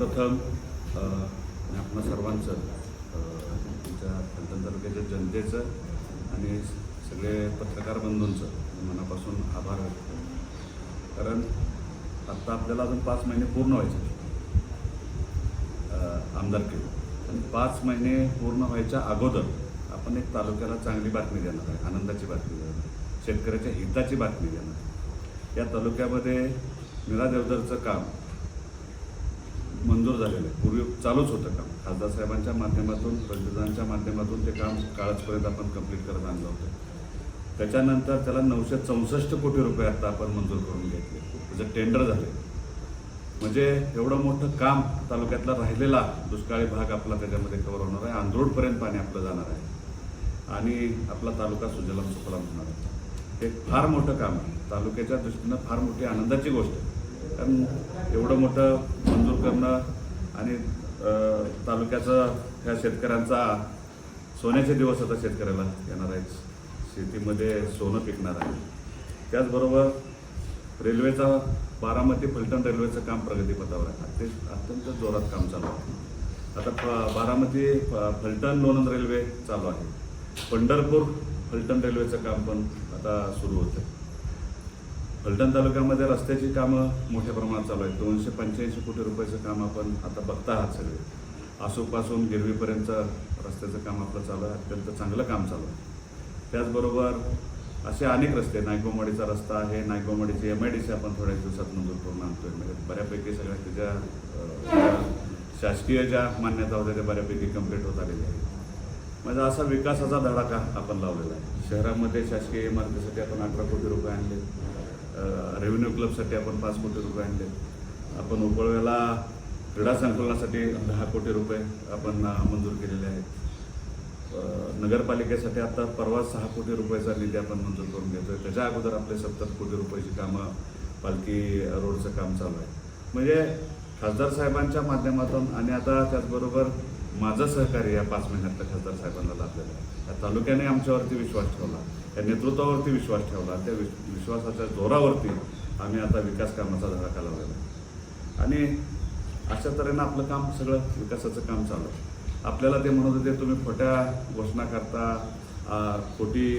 सर्वप्रथम मी आपणा सर्वांचं तुमच्या फलटण तालुक्याच्या जनतेचं आणि सगळे पत्रकार बंधूंचं मनापासून आभार व्यक्त करतो. कारण आत्ता आपल्याला अजून पाच महिने पूर्ण व्हायचे आमदारकी आणि पाच महिने पूर्ण व्हायच्या अगोदर आपण एक तालुक्याला चांगली बातमी देणार आहे आनंदाची बातमी देणार आहे शेतकऱ्याच्या हिताची बातमी देणार आहे. या तालुक्यामध्ये मीरा देवदरचं काम मंजूर झालेलं आहे. पूर्वी चालूच होतं काम. खासदार साहेबांच्या माध्यमातून पंतप्रधानांच्या माध्यमातून ते काम काळजपर्यंत आपण कंप्लीट करत आणलं होतं. त्याच्यानंतर त्याला नऊशे चौसष्ट कोटी रुपये आता आपण मंजूर करून घेतले. त्याचं टेंडर झाले. म्हणजे एवढं मोठं काम तालुक्यातला राहिलेला दुष्काळी भाग आपला त्याच्यामध्ये कव्हर होणार आहे. आंधरोडपर्यंत पाणी आपलं जाणार आहे. आणि आपला तालुका सुजलाम सुफलाम होणार आहे. हे फार मोठं काम आहे. तालुक्याच्या दृष्टीनं फार मोठी आनंदाची गोष्ट आहे. कारण एवढं मोठं मंजूर करणं आणि तालुक्याचा तालुक्याचं ह्या शेतकऱ्यांचा सोन्याचे दिवस आता शेतकऱ्याला येणार आहेत. शेतीमध्ये सोनं पिकणार आहे. त्याचबरोबर रेल्वेचा बारामती फलटण रेल्वेचं काम प्रगतीपथावर आहे. ते अत्यंत जोरात काम चालू आहे. आता फ- बारामती फलटण लोणंद रेल्वे चालू आहे. पंढरपूर फलटण रेल्वेचं काम पण आता सुरू होतं. फलटण तालुक्यामध्ये रस्त्याची कामं मोठ्या प्रमाणात चालू आहेत. दोनशे पंच्याऐंशी कोटी रुपयाचं काम आपण आता बघता आहात सगळे. आसूपासून गिरवीपर्यंत रस्त्याचं काम आपलं चालू आहे. अत्यंत चांगलं काम चालू आहे. त्याचबरोबर असे अनेक रस्ते नायकोमाडीचा रस्ता आहे. नायकोमाडीची एम आय डी सी आपण थोड्या दिवसात मंजूर करून आणतोय. म्हणजे बऱ्यापैकी सगळ्या त्याच्या शासकीय ज्या मान्यता होत्या त्या बऱ्यापैकी कंप्लीट होत आलेल्या आहेत. म्हणजे असा विकासाचा धडाका आपण लावलेला आहे. शहरामध्ये शासकीय इमारतीसाठी आपण अठरा कोटी रुपये आणले. रेव्हेन्यू क्लबसाठी आपण पाच कोटी रुपये आणले. आपण उपळव्याला क्रीडा संकुलनासाठी दहा कोटी रुपये आपण मंजूर केलेले आहेत. नगरपालिकेसाठी आता परवा सहा कोटी रुपयाचा निधी आपण मंजूर करून घेतोय. त्याच्या अगोदर आपले सत्तर कोटी रुपयाची कामं पालखी रोडचं काम चालू आहे. म्हणजे खासदार साहेबांच्या माध्यमातून आणि आता त्याचबरोबर माझं सहकार्य या पाच महिन्यात खासदार साहेबांना लाभलेलं आहे. तालुक्याने आमच्यावरती विश्वास ठेवला. या नेतृत्वावरती विश्वास ठेवला. त्या विश- विश्वासाच्या जोरावरती आम्ही आता विकास कामाचा धडाका लावलेला आहे. आणि अशा तऱ्हेनं आपलं काम सगळं विकासाचं काम चालू आहे. आपल्याला ते म्हणत होते तुम्ही खोट्या घोषणा करता खोटी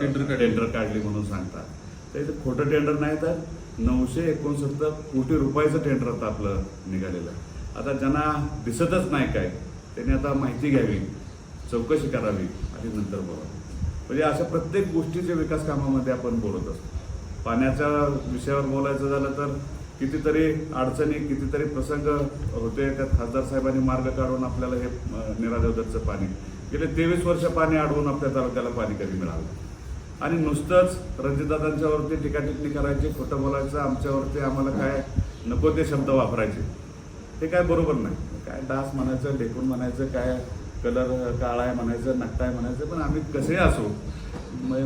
टेंडर काढली. टेंडर काढली म्हणून सांगता. तर इथं खोटं टेंडर नाही तर नऊशे एकोणसत्तर कोटी रुपयाचं टेंडर आता आपलं निघालेलं आहे. आता ज्यांना दिसतच नाही काय त्यांनी आता माहिती घ्यावी चौकशी करावी आणि नंतर बोलावं म्हणजे अशा प्रत्येक गोष्टीच्या विकास कामामध्ये आपण बोलत असतो. पाण्याच्या विषयावर बोलायचं झालं तर कितीतरी अडचणी कितीतरी प्रसंग होते. त्यात खासदार साहेबांनी मार्ग काढून आपल्याला हे अं, पाणी गेले तेवीस वर्ष पाणी अडवून आपल्या तालुक्याला पाणी कधी मिळालं. आणि नुसतंच रणजितदादांच्यावरती टीकाटिप्पणी करायची खोटं बोलायचं आमच्यावरती आम्हाला काय नको ते शब्द वापरायचे. हे काय बरोबर नाही. काय डास म्हणायचं ढेकून म्हणायचं काय कलर काळा आहे म्हणायचं नकटा आहे म्हणायचं पण आम्ही कसे असो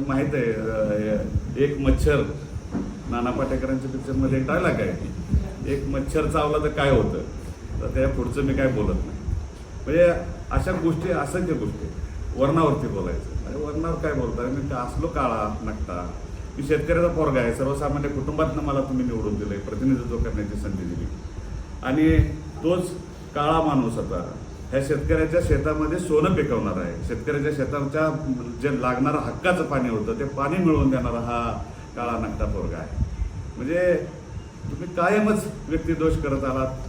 माहीत आहे एक मच्छर नाना पाटेकरांच्या पिक्चरमध्ये एक डायलॉग आहे. एक मच्छर चावला तर काय होतं? तर त्या पुढचं मी काय बोलत नाही. म्हणजे अशा गोष्टी असंख्य गोष्टी वर्णावरती बोलायचं. अरे वर्णावर काय बोलता? मी का असलो काळा नकटा मी शेतकऱ्याचा पोरगा आहे. सर्वसामान्य कुटुंबातनं मला तुम्ही निवडून दिलंय. प्रतिनिधित्व करण्याची संधी दिली. आणि तोच काळा माणूस आता ह्या शेतकऱ्याच्या शेतामध्ये सोनं पिकवणार आहे. शेतकऱ्याच्या शेताच्या जे लागणारं हक्काचं पाणी होतं ते पाणी मिळवून देणारा हा काळा नकटा पोरगा आहे. म्हणजे तुम्ही कायमच व्यक्तिदोष करत आलात.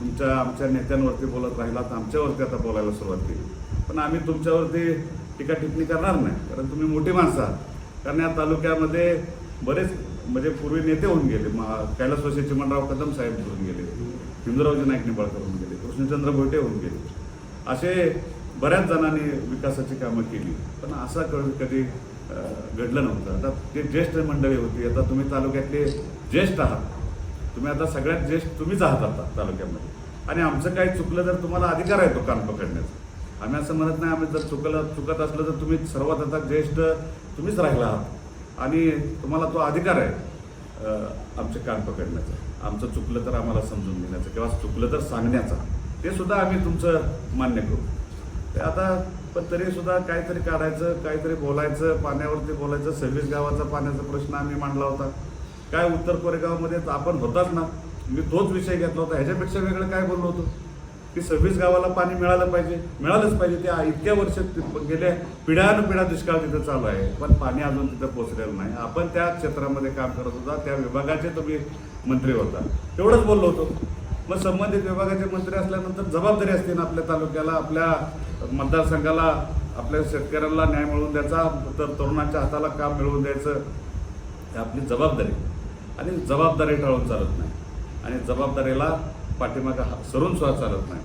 तुमच्या आमच्या नेत्यांवरती बोलत राहिलात आमच्यावरती आता बोलायला सुरुवात केली. पण आम्ही तुमच्यावरती टीका टिप्पणी करणार नाही कारण तुम्ही मोठी माणसं आहात. कारण या तालुक्यामध्ये बरेच म्हणजे पूर्वी नेते होऊन गेले. महा कैलासवासी चिमणराव कदम साहेब होऊन गेले. हिंदूरावजी नाईक निंबाळकर होऊन गेले. कृष्णचंद्र भोटे होऊन गेले. असे बऱ्याच जणांनी विकासाची कामं केली. पण असं कळ कधी घडलं नव्हतं. आता ते ज्येष्ठ मंडळी होती. आता तुम्ही तालुक्यातले ज्येष्ठ आहात. तुम्ही आता सगळ्यात ज्येष्ठ तुम्हीच आहात आता तालुक्यामध्ये. आणि आमचं काही चुकलं तर तुम्हाला अधिकार आहे तो कान पकडण्याचा. आम्ही असं म्हणत नाही आम्ही जर चुकलं चुकत असलं तर तुम्ही सर्वात आता ज्येष्ठ तुम्हीच राहिला आहात. आणि तुम्हाला तो अधिकार आहे आमचे कान पकडण्याचा. आमचं चुकलं तर आम्हाला समजून घेण्याचं किंवा चुकलं तर सांगण्याचा. ते सुद्धा आम्ही तुमचं मान्य करू. ते आता पण तरीसुद्धा काहीतरी काढायचं काहीतरी बोलायचं पाण्यावरती बोलायचं. सव्वीस गावाचा पाण्याचा प्रश्न आम्ही मांडला होता. काय उत्तर कोरेगावमध्ये तर आपण होताच ना. मी तोच विषय घेतला होता. ह्याच्यापेक्षा वेगळं काय बोललो होतो? की सव्वीस गावाला पाणी मिळालं पाहिजे मिळालंच पाहिजे. ते इतक्या वर्ष गेल्या पिढ्यानुपिढ्या दुष्काळ तिथं चालू आहे. पण पाणी अजून तिथं पोचलेलं नाही. आपण त्या क्षेत्रामध्ये काम करत होता. त्या विभागाचे तुम्ही मंत्री होता. तेवढंच बोललो होतो. मग संबंधित विभागाचे मंत्री असल्यानंतर जबाबदारी असते ना आपल्या तालुक्याला आपल्या मतदारसंघाला आपल्या शेतकऱ्यांना न्याय मिळवून द्यायचा तर तरुणांच्या हाताला काम मिळवून द्यायचं. हे आपली जबाबदारी. आणि जबाबदारी टाळून चालत नाही. आणि जबाबदारीला पाठीमागं हा- सरून सुद्धा चालत नाही.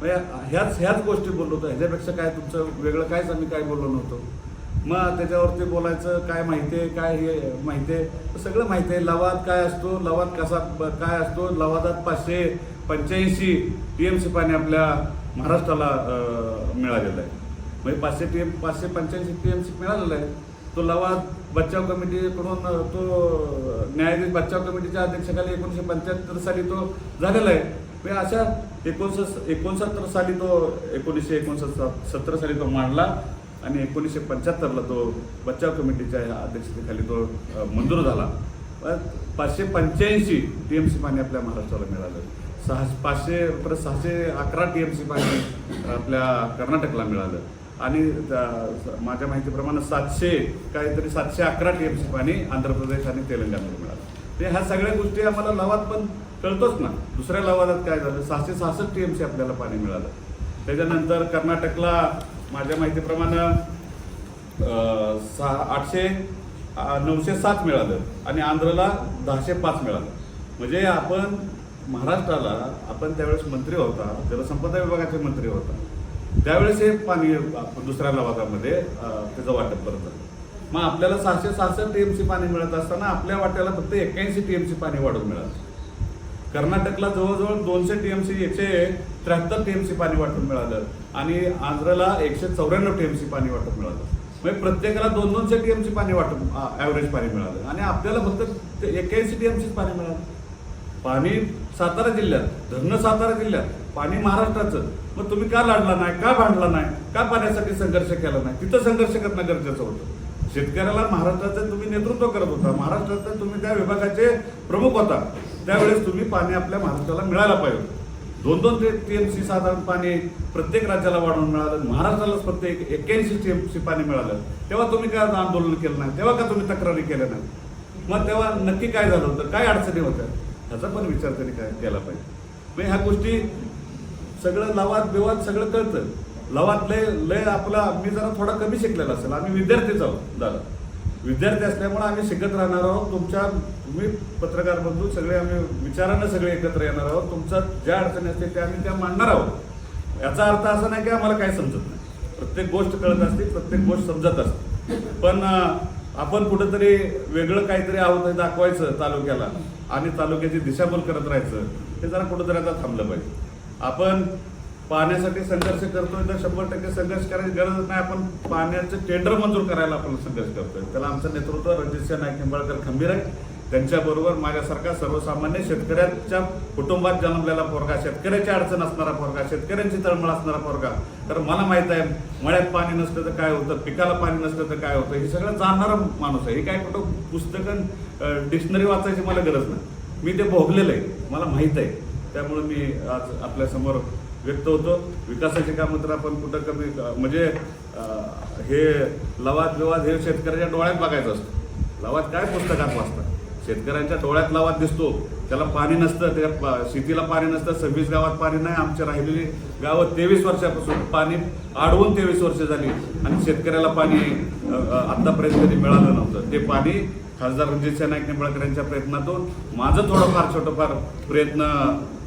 म्हणजे ह्याच ह्याच गोष्टी बोललो होतो. ह्याच्यापेक्षा काय तुमचं वेगळं कायच आम्ही काय बोललो नव्हतो. मग त्याच्यावरती बोलायचं काय माहिती आहे काय हे माहिती आहे? सगळं माहिती आहे. लवाद काय असतो? लवाद कसा काय असतो? लवादात पाचशे पंच्याऐंशी टी एम सी पाणी आपल्या महाराष्ट्राला मिळालेलं आहे. म्हणजे पाचशे टी एम पाचशे पंच्याऐंशी टी एम सी मिळालेलं आहे. तो लवाद बचाव कमिटीकडून तो न्यायाधीश बचाव कमिटीच्या अध्यक्षाखाली एकोणीसशे पंच्याहत्तर साली तो झालेला आहे. म्हणजे अशा एकोणस एकोणसत्तर साली तो एकोणीसशे एकोणसत्तर सत्तर साली तो मांडला. आणि एकोणीसशे पंच्याहत्तरला तो बचाव कमिटीच्या अध्यक्षतेखाली तो मंजूर झाला. पाचशे पंच्याऐंशी टी एम सी पाणी आपल्या महाराष्ट्राला मिळालं. सहा पाचशे परत सहाशे अकरा टी एम सी पाणी आपल्या कर्नाटकला मिळालं. आणि त्या- माझ्या माहितीप्रमाणे सातशे काहीतरी सातशे अकरा टी एम सी पाणी आंध्र प्रदेश आणि तेलंगणाला मिळालं. ते ह्या सगळ्या गोष्टी आम्हाला लवाद पण कळतोच ना. दुसऱ्या लवादात काय झालं? सहाशे सहासष्ट टी एम सी आपल्याला पाणी मिळालं. त्याच्यानंतर कर्नाटकला माझ्या माहितीप्रमाणे सहा आठशे नऊशे सात मिळालं आणि आंध्रला दहाशे पाच मिळालं. म्हणजे आपण महाराष्ट्राला आपण त्यावेळेस मंत्री होता जलसंपदा विभागाचे मंत्री होता. त्यावेळेस हे पाणी आपण दुसऱ्या लवादामध्ये त्याचं वाटप करत होतो. मग आपल्याला सहाशे सहासष्ट टीएमसी पाणी मिळत असताना आपल्या वाट्याला फक्त एक्क्याऐंशी टीएमसी पाणी वाढून मिळालं. कर्नाटकला जवळजवळ दोनशे टीएमसी एकशे त्र्याहत्तर टीएमसी पाणी वाटून मिळालं आणि आंध्रला एकशे चौऱ्याण्णव टीएमसी पाणी वाटप मिळालं. म्हणजे प्रत्येकाला दोन दोनशे टीएमसी पाणी वाटप ॲव्हरेज पाणी मिळालं. आणि आपल्याला फक्त एक्क्याऐंशी सीच पाणी मिळालं. पाणी सातारा जिल्ह्यात धरणं सातारा जिल्ह्यात पाणी महाराष्ट्राचं. मग तुम्ही का लढला नाही का भांडला नाही का पाण्यासाठी संघर्ष केला नाही? तिथं संघर्ष करणं गरजेचं होतं. शेतकऱ्याला महाराष्ट्राचं तुम्ही नेतृत्व करत होता. महाराष्ट्राचं तुम्ही त्या विभागाचे प्रमुख होता. त्यावेळेस तुम्ही पाणी आपल्या महाराष्ट्राला मिळायला पाहिजे. दोन दोन ते टी एम सी साधारण पाणी प्रत्येक राज्याला वाढवून मिळालं. महाराष्ट्रालाच प्रत्येक एक्क्याऐंशी टी एम सी पाणी मिळालं. तेव्हा तुम्ही काय आंदोलन केलं नाही? तेव्हा का तुम्ही तक्रारी केल्या नाही? मग तेव्हा नक्की काय झालं होतं? काय अडचणी होत्या? ह्याचा पण विचार तरी काय केला पाहिजे. मग ह्या गोष्टी सगळं लवाद बिवाद सगळं कळतं. लवात लय लय आपला मी जरा थोडा कमी शिकलेला असेल. आम्ही विद्यार्थीच आहोत दादा. विद्यार्थी असल्यामुळे आम्ही शिकत राहणार आहोत. तुमच्या तुम्ही पत्रकार बंधू सगळे आम्ही विचारानं सगळे एकत्र येणार आहोत. तुमच्या ज्या अडचणी असतील त्या आम्ही त्या मांडणार आहोत. याचा अर्थ असा नाही की आम्हाला काय समजत नाही. प्रत्येक गोष्ट कळत असते प्रत्येक गोष्ट समजत असते. पण आपण कुठंतरी वेगळं काहीतरी आहोत हे दाखवायचं तालुक्याला आणि तालुक्याची दिशाभूल करत राहायचं हे जरा कुठंतरी आता थांबलं पाहिजे. आपण पाण्यासाठी संघर्ष करतोय तर शंभर टक्के संघर्ष करायची गरज नाही. आपण पाण्याचं टेंडर मंजूर करायला आपण संघर्ष करतोय. त्याला आमचं नेतृत्व रणजितसिंह नाईक निंबाळकर खंबीर आहे. त्यांच्याबरोबर माझ्यासारखा सर्वसामान्य शेतकऱ्यांच्या कुटुंबात जन्मलेला पोरगा शेतकऱ्याची अडचण असणारा पोरगा शेतकऱ्यांची तळमळ असणारा पोरगा. तर मला माहीत आहे मळ्यात पाणी नसलं तर काय होतं? पिकाला पाणी नसलं तर काय होतं? हे सगळं जाणणारा माणूस आहे. हे काय कुठं पुस्तकं डिक्शनरी वाचायची मला गरज नाही. मी ते भोगलेलं आहे. मला माहीत आहे. त्यामुळे मी आज आपल्यासमोर व्यक्त होतो. विकासाचे कामं तर आपण कुठं कमी म्हणजे हे लवाद विवाद हे शेतकऱ्याच्या डोळ्यात बघायचं असतं. लवाद काय पुस्तकात वाचतात? शेतकऱ्यांच्या डोळ्यात लवाद दिसतो. त्याला पाणी नसतं त्या शेतीला पाणी नसतं सव्वीस गावात पाणी नाही. आमच्या राहिलेली गावं तेवीस वर्षापासून पाणी आडवून तेवीस वर्ष झाली आणि शेतकऱ्याला पाणी आत्तापर्यंत कधी मिळालं नव्हतं. ते पाणी खासदार रणजित नाईक निंबाळकर यांच्या प्रयत्नातून माझं थोडंफार छोटंफार प्रयत्न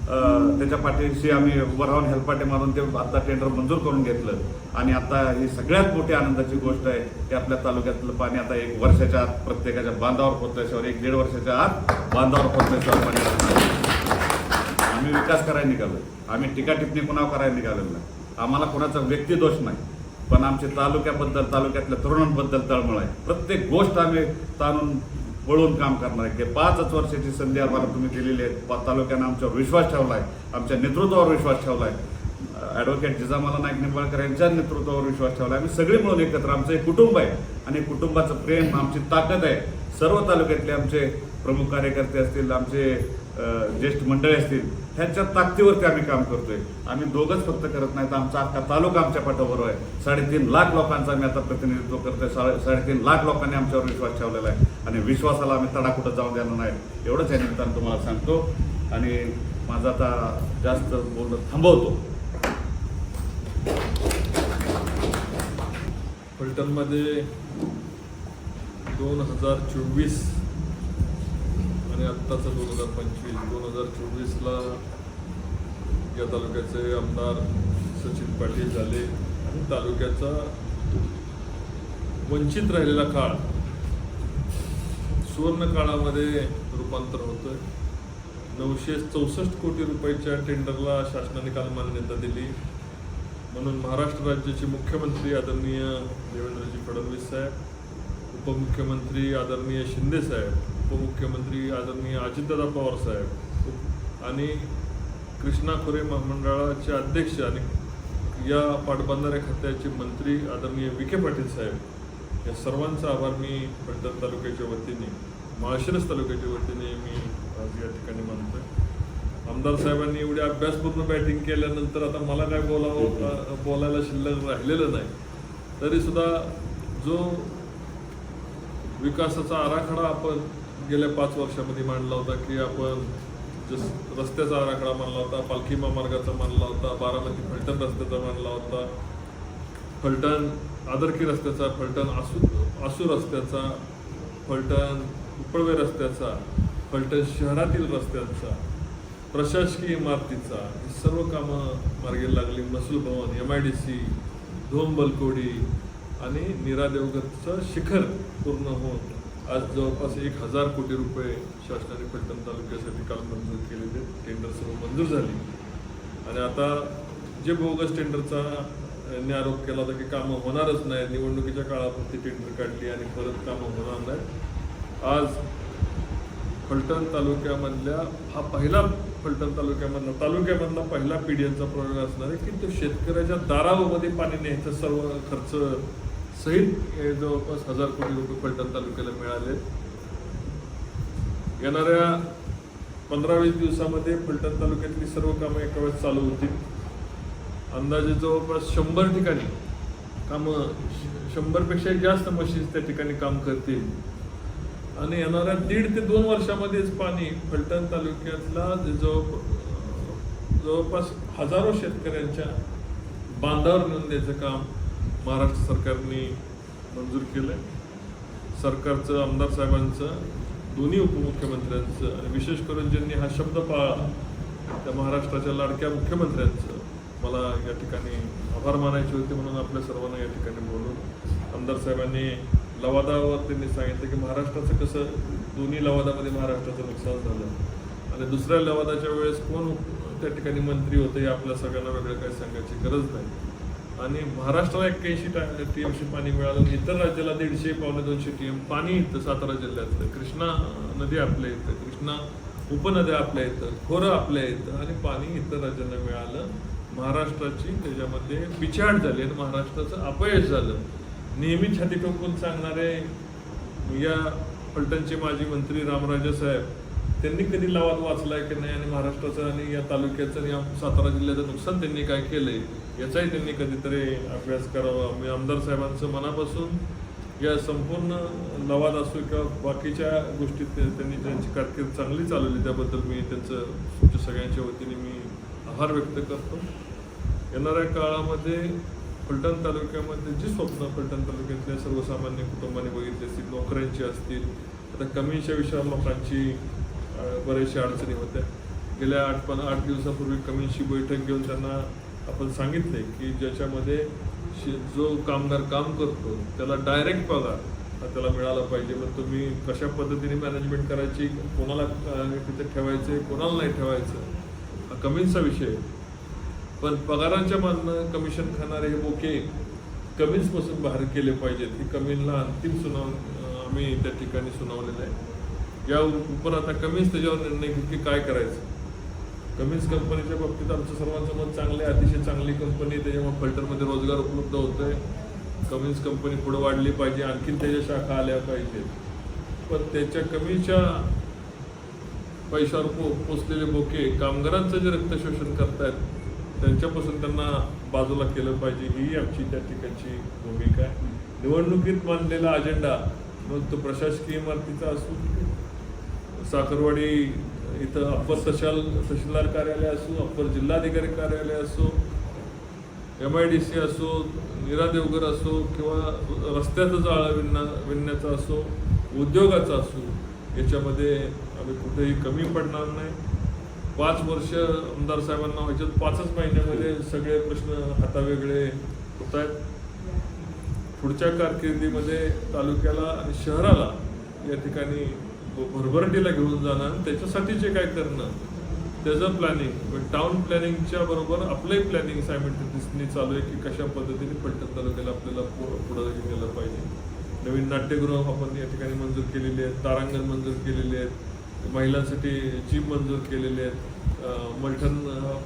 त्याच्या पाठीशी आम्ही उभं राहून हेलपाटे मारून ते आता टेंडर मंजूर करून घेतलं. आणि आता ही सगळ्यात मोठी आनंदाची गोष्ट आहे की आपल्या तालुक्यातलं पाणी आता एक वर्षाच्या आत प्रत्येकाच्या बांधावर पोचल्याशिवाय एक दीड वर्षाच्या आत बांधावर पोचल्याशिवाय पाणी आम्ही विकास करायला निघालो. आम्ही टीकाटिपणी कुणावर करायला निघालेलो नाही. आम्हाला कोणाचा व्यक्तिदोष नाही. पण आमच्या तालुक्याबद्दल तालुक्यातल्या तरुणांबद्दल तळमळ आहे. प्रत्येक गोष्ट आम्ही ताणून वळून काम करणार आहे. की पाचच वर्षाची संधी आम्हाला तुम्ही दिलेली आहे पा- तालुक्यानं आमच्यावर विश्वास ठेवला आहे आमच्या नेतृत्वावर विश्वास ठेवला आहे ॲडव्होकेट जिजामाला नाईक निंबाळकर यांच्या नेतृत्वावर विश्वास ठेवला आहे आम्ही सगळे मिळून एकत्र आमचं एक कुटुंब आहे. आणि कुटुंबाचं प्रेम आमची ताकद आहे. सर्व तालुक्यातले आमचे प्रमुख कार्यकर्ते असतील आमचे ज्येष्ठ मंडळी असतील ह्यांच्या ताकदीवरती आम्ही काम करतोय. आम्ही दोघंच फक्त करत नाही तर आमचा अख्खा तालुका आमच्या पाठोबरोबर आहे. साडेतीन लाख लोकांचा आम्ही आता प्रतिनिधित्व करतोय. साडे साडेतीन लाख लोकांनी आमच्यावर विश्वास ठेवलेला आहे. आणि विश्वासाला आम्ही तडा कुठं जाऊन देणार नाही. एवढंच या निमित्तानं तुम्हाला सांगतो. आणि माझं आता जास्त बोलणं थांबवतो. फलटणमध्ये दोन हजार चोवीस आणि आत्ताचं दोन हजार पंचवीस दोन हजार चोवीसला या तालुक्याचे आमदार सचिन पाटील झाले. आणि तालुक्याचा वंचित राहिलेला काळ सुवर्ण काळामध्ये रूपांतर होतोय. नऊशे चौसष्ट कोटी रुपयाच्या टेंडरला शासनाने काल मान्यता दिली. म्हणून महाराष्ट्र राज्याचे मुख्यमंत्री आदरणीय देवेंद्रजी फडणवीस साहेब उपमुख्यमंत्री आदरणीय शिंदे साहेब उपमुख्यमंत्री आदरणीय अजितदादा पवार साहेब आणि कृष्णा खोरे महामंडळाचे अध्यक्ष आणि या पाटबंधारे खात्याचे मंत्री आदरणीय विखे पाटील साहेब या सर्वांचा आभार मी फलटण तालुक्याच्या वतीने माळशिरस तालुक्याच्या वतीने मी आज या ठिकाणी मानतोय. आमदार साहेबांनी एवढी अभ्यासपूर्ण बॅटिंग केल्यानंतर आता मला काय बोलावं बोलायला शिल्लक राहिलेलं नाही. तरी सुद्धा जो विकासाचा आराखडा आपण गेल्या पाच वर्षामध्ये मांडला होता की आपण जस रस्त्याचा आराखडा मानला होता पालखी महामार्गाचा मानला होता बारामती फलटण रस्त्याचा मांडला होता. फलटण आदरकी रस्त्याचा फलटण आसू आसू रस्त्याचा फलटण उपळवे रस्त्याचा फलटण शहरातील रस्त्यांचा प्रशासकीय इमारतीचा ही सर्व कामं मार्गी लागली. महसूल भवन M I D C Dhom Balkodi आणि नीरा देवगतचं शिखर पूर्ण होऊन आज जवळपास एक हजार कोटी रुपये शासनाने फलटण तालुक्यासाठी काल मंजूर केलेले टेंडर सर्व मंजूर झाली. आणि आता जे बोगस टेंडरचा आरोप केला होता की कामं होणारच नाही निवडणुकीच्या काळापुरती टेंडर काढली आणि परत कामं होणार नाही आज फलटण तालुक्यामधल्या हा पहिला फलटण तालुक्यामधला तालुक्यामधला पहिला पीडीएनचा प्रयोग असणार आहे की तो शेतकऱ्याच्या दारामध्ये पाणी न्यायचा सर्व खर्च सहित जवळपास हजार कोटी रुपये फलटण तालुक्याला मिळाले. येणाऱ्या पंधरा वीस दिवसामध्ये फलटण तालुक्यातली सर्व कामं एका वेळेस चालू होतील. अंदाजे जवळपास शंभर ठिकाणी कामं श- जास्त मशीन्स त्या ठिकाणी काम करतील. आणि येणाऱ्या दीड ते दोन वर्षामध्येच पाणी फलटण तालुक्यातला जवळ जवळपास हजारो शेतकऱ्यांच्या बांधावर नेऊन द्यायचं काम महाराष्ट्र सरकारने मंजूर केलंय. सरकारचं आमदार साहेबांचं दोन्ही उपमुख्यमंत्र्यांचं आणि विशेष करून ज्यांनी हा शब्द पाळला त्या महाराष्ट्राच्या लाडक्या मुख्यमंत्र्यांचं मला या ठिकाणी आभार मानायचे होते म्हणून आपल्या सर्वांना या ठिकाणी बोलून आमदार साहेबांनी लवादावर त्यांनी सांगितलं की महाराष्ट्राचं कसं दोन्ही लवादामध्ये महाराष्ट्राचं नुकसान झालं. आणि दुसऱ्या लवादाच्या वेळेस कोण त्या ठिकाणी मंत्री होते हे आपल्या सगळ्यांना वेगळं काही सांगायची गरज नाही. आणि महाराष्ट्राला एक्क्याऐंशी टी एम पाणी मिळालं इतर राज्याला दीडशे पावणे दोनशे टी एम पाणी इथं सातारा जिल्ह्यातलं. कृष्णा नदी आपल्या इथं कृष्णा उपनद्या आपल्या इथं खोरं आपल्या इथं आणि पाणी इतर राज्यांना मिळालं. महाराष्ट्राची त्याच्यामध्ये पिछाड झाली आणि महाराष्ट्राचं अपयश झालं. नेहमी छाती टोकून सांगणारे या फलटणचे माजी मंत्री रामराजे साहेब त्यांनी कधी लावात वाचलाय की नाही? आणि महाराष्ट्राचं आणि या तालुक्याचं आणि या सातारा जिल्ह्याचं नुकसान त्यांनी काय केलंय? याचाही त्यांनी कधीतरी अभ्यास करावा. मी आमदार साहेबांचं मनापासून या संपूर्ण लवाद असो किंवा बाकीच्या गोष्टीत ते- त्यांनी त्यांची कारकीर्द चांगली चालवली त्याबद्दल मी त्यांचं तुमच्या सगळ्यांच्या वतीने मी आभार व्यक्त करतो. येणाऱ्या काळामध्ये फलटण तालुक्यामध्ये जी स्वप्न फलटण तालुक्यातल्या सर्वसामान्य कुटुंबाने बघितली असतील नोकऱ्यांची असतील आता कमीच्या विषयावर लोकांची बऱ्याचशा अडचणी होत्या. गेल्या आठ पण आठ दिवसापूर्वी कमीची बैठक घेऊन त्यांना आपण सांगितले की ज्याच्यामध्ये शे- जो कामगार काम करतो त्याला डायरेक्ट पगार हा त्याला मिळाला पाहिजे. मग तुम्ही कशा पद्धतीने मॅनेजमेंट करायची? कोणाला तिथे ठेवायचे कोणाला नाही ठेवायचं? हा कमींचा विषय पण पगारांच्या माननं कमिशन खाणारे हे बोके कमीन्सपासून बाहेर केले पाहिजेत. ही कमीला अंतिम सुनाव आम्ही त्या ठिकाणी सुनावलेलं आहे. या उपर आता कमीच त्याच्यावर निर्णय घेऊ की काय करायचं? कमीन्स कंपनीच्या बाबतीत आमचं सर्वांचं मत चांगलं आहे अतिशय चांगली कंपनी त्याच्यामुळे फल्टरमध्ये रोजगार उपलब्ध होतोय. कमिन्स कंपनी पुढे वाढली पाहिजे आणखीन त्याच्या शाखा आल्या पाहिजेत. पण त्याच्या कमीच्या पैशावर पो पोचलेले बोके कामगारांचं जे रक्त शोषण करतायत त्यांच्यापासून त्यांना बाजूला केलं पाहिजे ही आमची त्या ठिकाणची भूमिका आहे. निवडणुकीत मांडलेला अजेंडा मग तो प्रशासकीय इमारतीचा असू साखरवाडी इथं अप्पर तहसील तहसीलदार कार्यालय असो अप्पर जिल्हाधिकारी कार्यालय असो एम आय डी सी असो नीरा देवघर असो किंवा रस्त्याचं जाळं विणणा विणण्याचा असो उद्योगाचा असो याच्यामध्ये आम्ही कुठेही कमी पडणार नाही. पाच वर्ष आमदार साहेबांना व्हायच्यात पाचच महिन्यामध्ये सगळे प्रश्न हातावेगळे होत आहेत पुढच्या कारकिर्दीमध्ये तालुक्याला आणि शहराला या ठिकाणी भरभराटीला घेऊन जाणं आणि त्याच्यासाठी जे काय करणं त्याचं प्लॅनिंग टाउन प्लॅनिंगच्या बरोबर आपलंही प्लॅनिंग सायमेंटिसनी चालू आहे की कशा पद्धतीने पलटण तालुक्याला आपल्याला पु- पुढं गेलं पाहिजे. नवीन नाट्यगृह आपण या ठिकाणी मंजूर केलेली आहेत तारांगण मंजूर केलेले आहेत महिलांसाठी जिम मंजूर केलेले आहेत. मलठण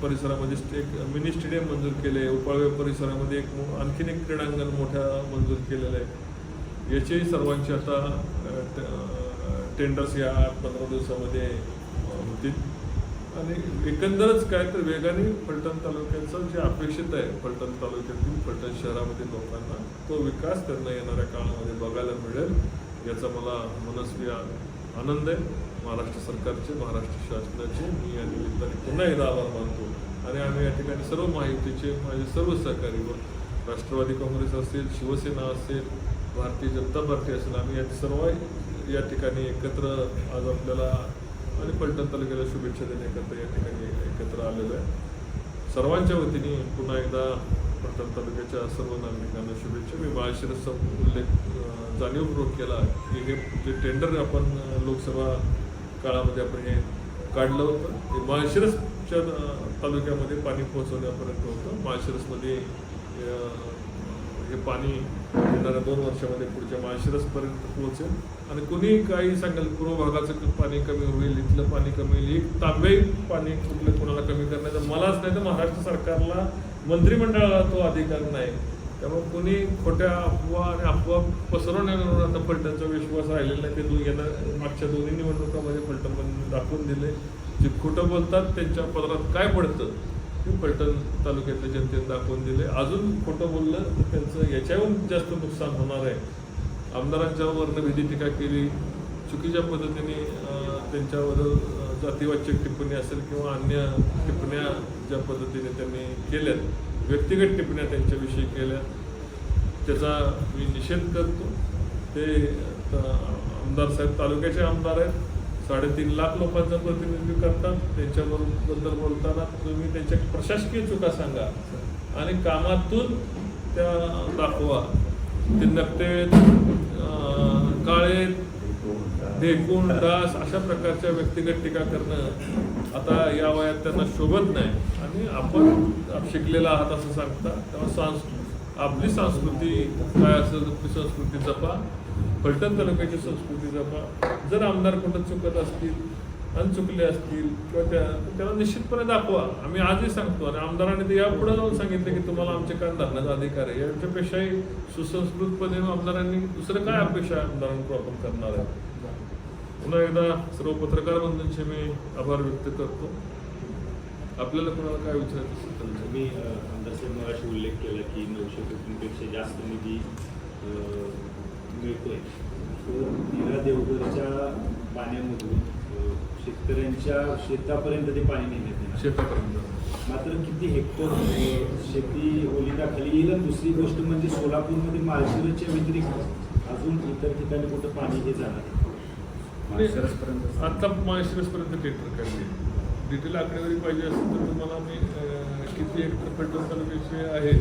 परिसरामध्ये एक मिनी स्टेडियम मंजूर केले उपाळवे परिसरामध्ये एक आणखीन एक क्रीडांगण मोठ्या मंजूर केलेलं आहे. याचेही सर्वांचे आता टेंडर्स या आठ पंधरा दिवसामध्ये होतील. आणि एकंदरच काय तर वेगाने फलटण तालुक्याचं जे अपेक्षित आहे फलटण तालुक्यातील फलटण शहरामध्ये लोकांना तो विकास त्यांना येणाऱ्या काळामध्ये बघायला मिळेल याचा मला मनस्वी आनंद आहे. महाराष्ट्र सरकारचे महाराष्ट्र शासनाचे मी या निमित्ताने पुन्हा एकदा आभार मानतो. आणि आम्ही या ठिकाणी सर्व माहितीचे माझे सर्व सहकारी व राष्ट्रवादी काँग्रेस असेल शिवसेना असेल भारतीय जनता पार्टी असेल आम्ही या सर्व या ठिकाणी एकत्र आज आपल्याला आणि पलटण तालुक्याला शुभेच्छा देण्याकरता या ठिकाणी एकत्र आलेलो आहे. सर्वांच्या वतीने पुन्हा एकदा पलटण तालुक्याच्या सर्व नागरिकांना शुभेच्छा. मी माळशिरसचा उल्लेख जाणीवपूर्वक केला की हे जे टेंडर आपण लोकसभा काळामध्ये आपण हे काढलं होतं. ते माळशिरसच्या तालुक्यामध्ये पाणी पोहोचवण्यापर्यंत होतं. माळशिरसमध्ये हे पाणी येणाऱ्या दोन वर्षामध्ये पुढच्या माळशिरसपर्यंत पोहोचेल. आणि कुणी काही सांगेल पूर्व भागाचं पाणी कमी होईल इथलं पाणी कमी होईल एक तांबे पाणी कुठलं कोणाला कमी करण्याचा मलाच नाही तर महाराष्ट्र सरकारला मंत्रिमंडळाला तो अधिकार नाही. त्यामुळे कुणी खोट्या अफवा आणि अफवा पसरवण्यावर आता फलटणचा विश्वास राहिलेला नाही ते दोन येणार मागच्या दोन्ही निवडणुकामध्ये फलटणमध्ये दाखवून दिले. जे खोटं बोलतात त्यांच्या पदरात काय पडतं? ते फलटण तालुक्यातल्या जनतेने दाखवून दिले. अजून खोटं बोललं तर त्यांचं याच्याहून जास्त नुकसान होणार आहे. आमदारांच्यावर वर्णभेदी टीका केली चुकीच्या पद्धतीने त्यांच्यावर अं, जातीवाचक टिप्पणी असेल किंवा अन्य टिप्पण्या ज्या पद्धतीने त्यांनी केल्यात व्यक्तिगत टिप्पण्या त्यांच्याविषयी केल्या त्याचा मी निषेध करतो. ते आमदार साहेब तालुक्याचे आमदार आहेत. साडेतीन लाख लोकांचं प्रतिनिधित्व करतात. त्यांच्याबद्दल बोलताना तुम्ही त्यांच्या प्रशासकीय चुका सांगा आणि कामातून त्या दाखवा. ते नकटे काळे ढेकूण डास अशा प्रकारच्या व्यक्तिगत टीका करणं आता या वयात त्यांना शोभत नाही. आणि आपण शिकलेला आहात असं सांगता. तेव्हा सांस आपली संस्कृती काय असेल आपली संस्कृती जपा. फलटण तालुक्याची संस्कृती जपा. जर आमदार कुठं चुकत असतील आणि चुकले असतील किंवा त्या त्याला निश्चितपणे दाखवा. आम्ही आजही सांगतो आणि आमदारांनी ते यापुढे जाऊन सांगितलं की तुम्हाला आमचे कान धरण्याचा अधिकार आहे? याच्यापेक्षाही सुसंस्कृतपणे आमदारांनी दुसरं काय अपेक्षा आहे आमदारांकडून आपण करणार आहे? पुन्हा एकदा सर्व पत्रकार बंधूंचे मी आभार व्यक्त करतो. आपल्याला कोणाला काय विचारायचं असेल? तर मी आमदार साहेब मगाशी उल्लेख केला की नऊशे कोटींपेक्षा जास्त निधी मिळतोय. तो नीरा देवघरच्या पाण्यामधून शेतकऱ्यांच्या शेतापर्यंत ते पाणी नेण्यात येणार. शेतापर्यंत. मात्र किती हेक्टर शेती ओलिताखाली येईल. दुसरी गोष्ट म्हणजे सोलापूरमध्ये माळशिरसच्या व्यतिरिक्त अजून इतर ठिकाणी कुठं पाणी हे जाणार. आता माळशिरसपर्यंत टेंडर काढले डिटेल आकडेवारी पाहिजे असेल तर तुम्हाला मी किती एक फलटण तालुक्याचे आहे?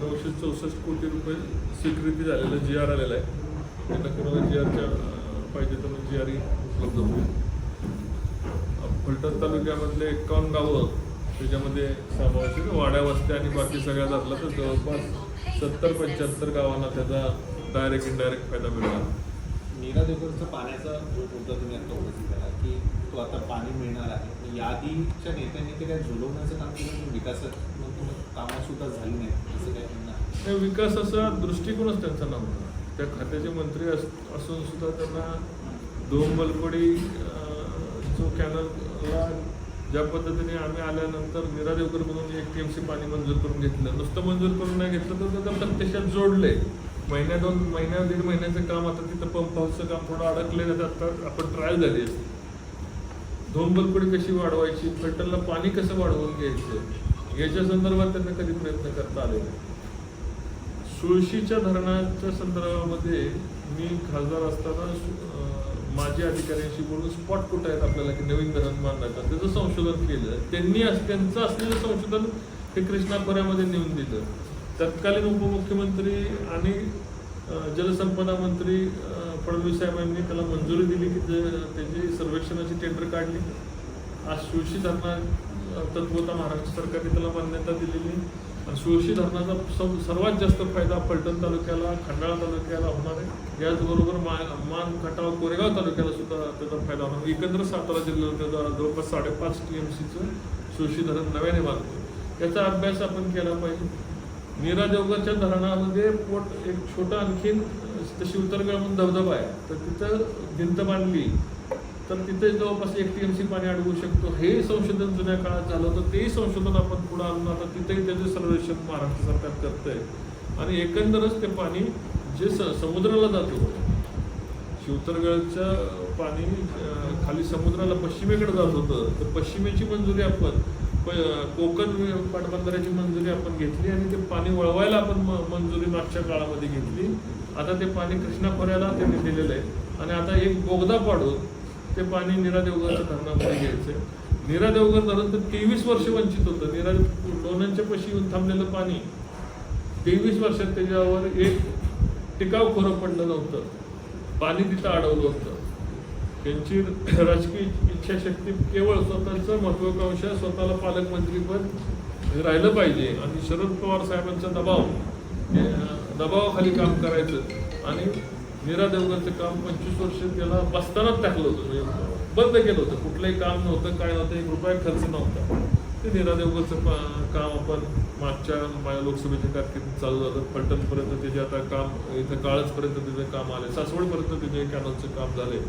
नऊशे चौसष्ट कोटी रुपये स्वीकृती झालेलं जी आर आलेलं आहे. त्यांना कोणाला जी आरच्या पाहिजे तर जी आर उपलब्ध होईल. फलटण तालुक्यामधले एकावन्न गावं त्याच्यामध्ये समावेश आहे वाड्या वस्त्या आणि बाकी सगळ्या धरला तर जवळपास सत्तर पंच्याहत्तर गावांना त्याचा डायरेक्ट इनडायरेक्ट फायदा मिळणार. नीरा देवघरचा पाण्याचा जो मुद्दा तुम्ही आता उपस्थित केला की तो आता पाणी मिळणार आहे. यादीच्या नेत्यांनी ते काय झुलवण्याचं काम केलं? विकासात्मक कामं सुद्धा झाली नाही असं काय म्हणणं त्या विकासाचा दृष्टिकोनच त्यांचा नव्हता. त्या खात्याचे मंत्री अस असून सुद्धा त्यांना दोन बलपडी जो कॅनलला ज्या पद्धतीने आम्ही आल्यानंतर नीरा देवकर म्हणून एक टी एम सी पाणी मंजूर करून घेतलं. नुसतं मंजूर करून नाही घेतलं तर त्याचं प्रत्यक्षात जोडले महिन्या दोन महिन्या दीड महिन्याचं काम आता तिथं पंप हाऊसचं काम थोडं अडकले आता आपण ट्रायल झाली असते दोन बलपडी कशी वाढवायची पेट्रोलला पाणी कसं वाढवून घ्यायचं याच्या संदर्भात त्यांना कधी प्रयत्न करता आले नाही. सुळशीच्या धरणाच्या संदर्भामध्ये मी खासदार असताना अं, माजी अधिकाऱ्यांशी बोलून स्पॉट कुठं आहेत आपल्याला की नवीन धरण बांधायचं? त्याचं संशोधन केलं. त्यांनी त्यांचं असलेलं संशोधन ते कृष्णापुऱ्यामध्ये नेऊन दिलं. तत्कालीन उपमुख्यमंत्री आणि जलसंपदा मंत्री फडणवीस साहेबांनी त्याला मंजुरी दिली की ते- त्याची सर्वेक्षणाची टेंडर काढली. आज सुळशी धरणा तत्वता महाराष्ट्र सरकारने त्याला मान्यता दिलेली. आणि सुळशी धरणाचा सं- सर्वात जास्त फायदा फलटण तालुक्याला खंडाळा तालुक्याला होणार आहे. याचबरोबर मा मान खटाव कोरेगाव तालुक्याला सुद्धा त्याचा फायदा होणार. एकत्र एकंदर सातारा जिल्ह्याला त्याचा जवळपास साडेपाच टी एम सीचं सुळशी धरण नव्याने बांधतो याचा अभ्यास आपण केला पाहिजे. नीरा देवगडच्या धरणामध्ये पोट एक छोटा आणखीन अं, शिवतरगड म्हणून धबधबा आहे. तर तिथं भिंत बांधली तर तिथे जवळपास एक टी एम सी पाणी अडवू शकतो. हे संशोधन जुन्या काळात झालं होतं. तेही संशोधन आपण पुढे आणून आता तिथेही त्याचे सर्वेक्षण महाराष्ट्र सरकार करतंय. आणि एकंदरच ते पाणी जे स समुद्राला जातो शिवतरगडचं पाणी खाली समुद्राला पश्चिमेकडे जात होतं. तर पश्चिमेची मंजुरी आपण कोकण वि- पाटबंधाऱ्याची मंजुरी आपण घेतली आणि ते पाणी वळवायला आपण म- मंजुरी मागच्या काळामध्ये घेतली. आता ते पाणी कृष्णा खोऱ्याला त्यांनी दिलेलं आहे. आणि आता एक बोगदा पाडून ते पाणी नीरा देवगरच्या धरणामध्ये घ्यायचं नीरा देवगर धरण तर तेवीस वर्ष वंचित होतं. नीरा लोणंदच्या पशी येऊन थांबलेलं पाणी तेवीस वर्षात त्याच्यावर एक टिकाव खोरं पडलं नव्हतं. पाणी तिथं अडवलं होतं. त्यांची राजकीय इच्छाशक्ती केवळ स्वतःचं महत्वाकांक्षा स्वतःला पालकमंत्रीपद राहिलं पाहिजे. आणि शरद पवार साहेबांचा दबाव दबावाखाली काम करायचं आणि मीरा देवगडचं काम पंचवीस वर्ष त्याला बसतानाच टाकलं होतं. म्हणजे बंद केलं होतं. कुठलंही काम नव्हतं काय नव्हतं एक रुपया खर्च नव्हता. ते मीरा देवगरचं काम आपण मागच्या माझ्या लोकसभेच्या कारकिर्दीत चालू झालं. पलटणपर्यंत त्याचे आता काम इथं काळजपर्यंत त्याचं काम आले सासवडपर्यंत त्याचे कॅनलचं काम झाले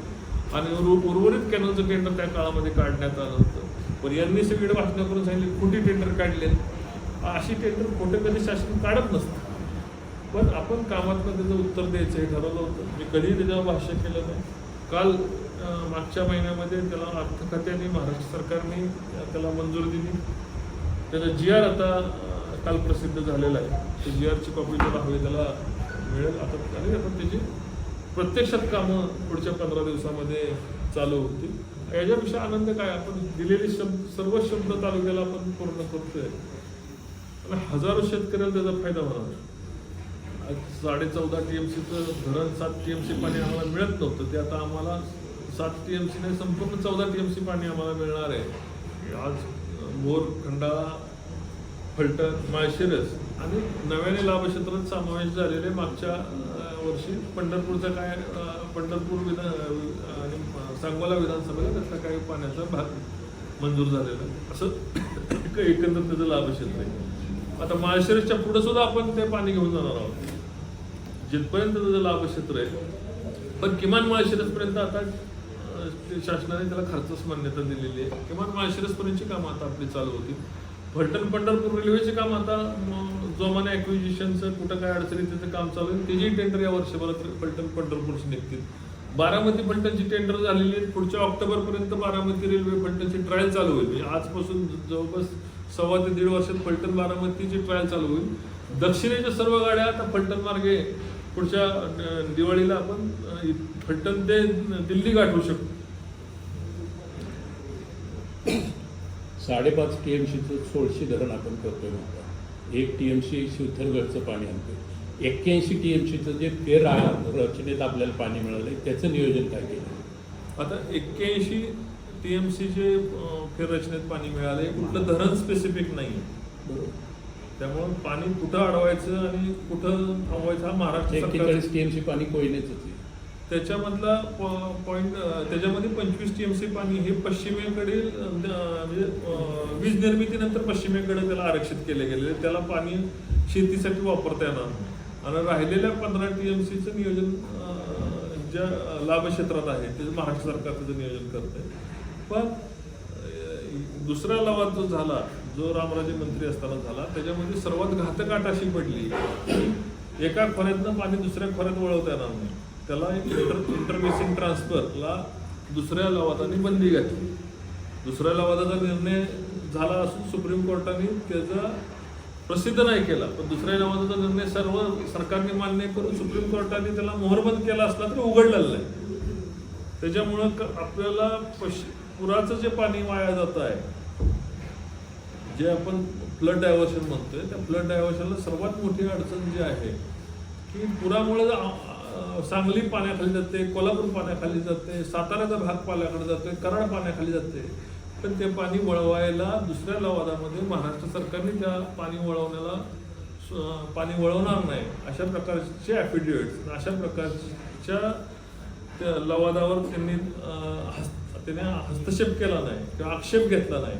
आणि उर- उर्वरित कॅनलचं टेंडर त्या काळामध्ये काढण्यात आलं होतं. पण यांनी सगळीकडे भाषणं करून सांगितले खोटी टेंडर काढले. अशी टेंडर खोटे कधी शासन काढत नसतं. पण आपण कामातनं त्याचं उत्तर द्यायचं हे ठरवलं होतं. मी कधीही त्याच्यावर भाष्य केलं नाही. काल मागच्या महिन्यामध्ये त्याला अर्थ खात्याने महाराष्ट्र सरकारने त्याला मंजुरी दिली. त्याचा जी आर आता काल प्रसिद्ध झालेला आहे. ते जी आरची कॉपी त्याला हवी त्याला मिळेल. आता आणि आपण त्याची प्रत्यक्षात कामं पुढच्या पंधरा दिवसामध्ये चालू होतील. याच्यापेक्षा आनंद काय? आपण दिलेले शब्द सर्व शब्द तालुक्याला आपण पूर्ण करतोय. आणि हजारो शेतकऱ्याला त्याचा फायदा होणार. आज साडे चौदा टी एम सीचं धरण सात टी एम सी पाणी आम्हाला मिळत नव्हतं. ते आता आम्हाला सात टी एम सीने संपूर्ण चौदा टी एम सी पाणी आम्हाला मिळणार आहे. आज मोर खंडाळा फलटण माळशिरस आणि नव्याने लाभक्षेत्रात समावेश झालेले मागच्या वर्षी पंढरपूरचा काय पंढरपूर विधान आणि सांगोला विधानसभेला त्यातला काही पाण्याचा भाग मंजूर झालेला. असं एकंदर त्याचं लाभक्षेत्र आहे. आता माळशिरसच्या पुढे सुद्धा आपण ते पाणी घेऊन जाणार आहोत. जिथपर्यंत त्याचं लाभक्षेत्र आहे. पण किमान माळशिरसपर्यंत आता ते शासनाने त्याला खर्चच मान्यता दिलेली आहे. किमान माळशिरसपर्यंतची कामं आता आपली चालू होती फलटण पंढरपूर रेल्वेचे काम आता जोमाने ॲक्विजिशनचं कुठं काय अडचणी त्याचं काम चालू आहे. त्याची टेंडर या वर्षभरात फलटण पंढरपूरची निघतील. बारामती फलटणची टेंडर झालेली आहे. पुढच्या ऑक्टोबरपर्यंत बारामती रेल्वे फलटणची ट्रायल चालू होईल. म्हणजे आजपासून जवळपास सव्वा ते दीड वर्षात फलटण बारामतीची ट्रायल चालू होईल. दक्षिणेच्या सर्व गाड्या आता फलटण मार्गे पुढच्या दिवाळीला आपण फलटण ते दिल्ली गाठवू शकतो. साडेपाच टी एम सीचं सोळशे धरण आपण करतोय म्हणतो एक टी एम सी शिवथरगडचं पाणी आणतोय. एक्क्याऐंशी टी एम सीचं जे फेर रचनेत आपल्याला पाणी मिळालंय त्याचं नियोजन काय केलं? आता एक्क्याऐंशी टी एम सीचे फेररचनेत पाणी मिळाले कुठलं धरण स्पेसिफिक नाही बरोबर. त्यामुळे पाणी कुठं अडवायचं आणि कुठं थांबवायचं हा महाराष्ट्र एक्केचाळीस टी एम सी पाणी कोयनेचंच आहे. त्याच्यामधला पॉईंट त्याच्यामध्ये पंचवीस टी एम सी पाणी हे पश्चिमेकडील म्हणजे वीज निर्मितीनंतर पश्चिमेकडे त्याला आरक्षित केले गेले. त्याला पाणी शेतीसाठी वापरता येणार आणि राहिलेल्या पंधरा टी एम सीचं नियोजन ज्या लाभक्षेत्रात आहे त्याचं महाराष्ट्र सरकार त्याचं नियोजन करत आहे पण दुसरा लवाद जो झाला जो रामराजे मंत्री असताना झाला त्याच्यामध्ये सर्वात घातक आट अशी पडली की एका खोऱ्यातनं पाणी दुसऱ्या खोऱ्यात वळवता येणार नाही. त्याला एक इंटर इंटरमिसिंग ट्रान्सफरला दुसऱ्या लवादाने बंदी घातली. दुसऱ्या लवादाचा निर्णय झाला असून सुप्रीम कोर्टाने त्याचा प्रसिद्ध नाही केला. पण दुसऱ्या लवादाचा निर्णय सर्व सरकारने मान्य करून सुप्रीम कोर्टाने त्याला मोहरबंद केला असला तरी उघडलेला नाही. त्याच्यामुळं आपल्याला पश पुराचं जे पाणी वाया जात आहे जे आपण फ्लड डायव्हर्शन म्हणतोय त्या फ्लड डायव्हर्शनला सर्वात मोठी अडचण जी आहे की पुरामुळे सांगली पाण्याखाली जाते कोल्हापूर पाण्याखाली जाते साताऱ्याचा भाग पाण्याकडे जातोय कराड पाण्याखाली जाते. पण ते पाणी वळवायला दुसऱ्या लवादामध्ये महाराष्ट्र सरकारने त्या पाणी वळवण्याला पाणी वळवणार नाही. अशा प्रकारचे ॲफिडेविट्स अशा प्रकारच्या त्या लवादावर त्यांनी हस्त त्याने हस्तक्षेप केला नाही किंवा आक्षेप घेतला नाही.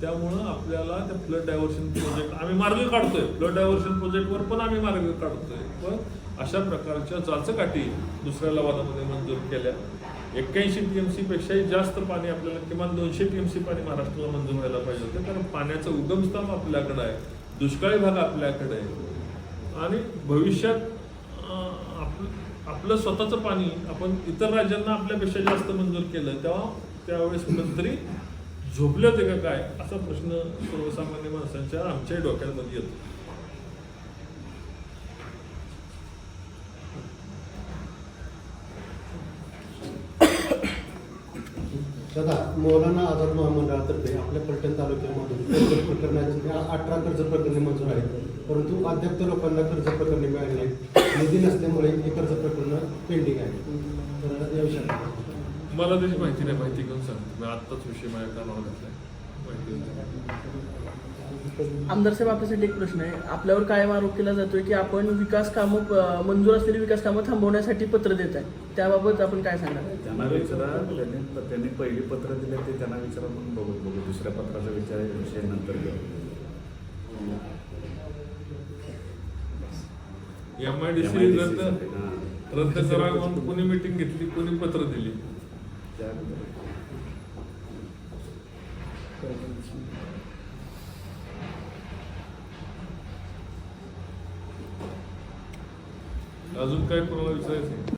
त्यामुळं आपल्याला त्या फ्लड डायव्हर्शन प्रोजेक्ट आम्ही मार्ग काढतोय. फ्लड डायव्हर्शन प्रोजेक्टवर पण आम्ही मार्ग काढतोय. पण अशा प्रकारच्या चाचकाठी दुसऱ्या लवादामध्ये मंजूर केल्या. एक्क्याऐंशी टी एम सीपेक्षाही जास्त पाणी आपल्याला किमान दोनशे टी एम सी पाणी महाराष्ट्राला मंजूर व्हायला पाहिजे होते. कारण पाण्याचं उगमस्थान आपल्याकडे आहे. दुष्काळी भाग आपल्याकडे आहे. आणि भविष्यात आपलं आपलं स्वतःचं पाणी आपण इतर राज्यांना आपल्यापेक्षा जास्त मंजूर केलं तेव्हा त्यावेळेस मंत्री झोपले होते का काय? असा प्रश्न सर्वसामान्य माणसांच्या आमच्याही डोक्यामध्ये येतो. दादा मौलाना आझाद महामंडळातर्फे आपल्या फलटण तालुक्यामधून कर्ज प्रकरणाची म्हणजे अठरा कर्ज प्रकरणे मंजूर आहेत. परंतु अद्याप लोकांना कर्ज प्रकरणे मिळाली आहेत निधी नसल्यामुळे हे कर्ज प्रकरण पेंडिंग आहे. तर या विषयात मला त्याची माहिती नाही माहिती घेऊन सांगतो? मी आत्ताच विषय माझ्या कानावर घातला माहिती आमदार साहेब आपल्यासाठी एक प्रश्न आहे. आपल्यावर कायम आरोप केला जातोय की आपण विकास कामं मंजूर असलेली विकास कामं थांबवण्यासाठी पत्र देत आहे त्याबाबत आपण काय सांगणार? त्यांना विचारा. त्यांनी त्यांनी पहिली पत्र दिले ते त्यांना विचारा म्हणून बघू बघू. दुसऱ्या पत्राचा विचार विषय नंतर घेऊ. M I D C MIDC रद्दसाठी, हां. रद्द करा म्हणून कोणी मिटिंग घेतली कोणी पत्र दिली? त्या अजून काय कोणाला विचारायचं?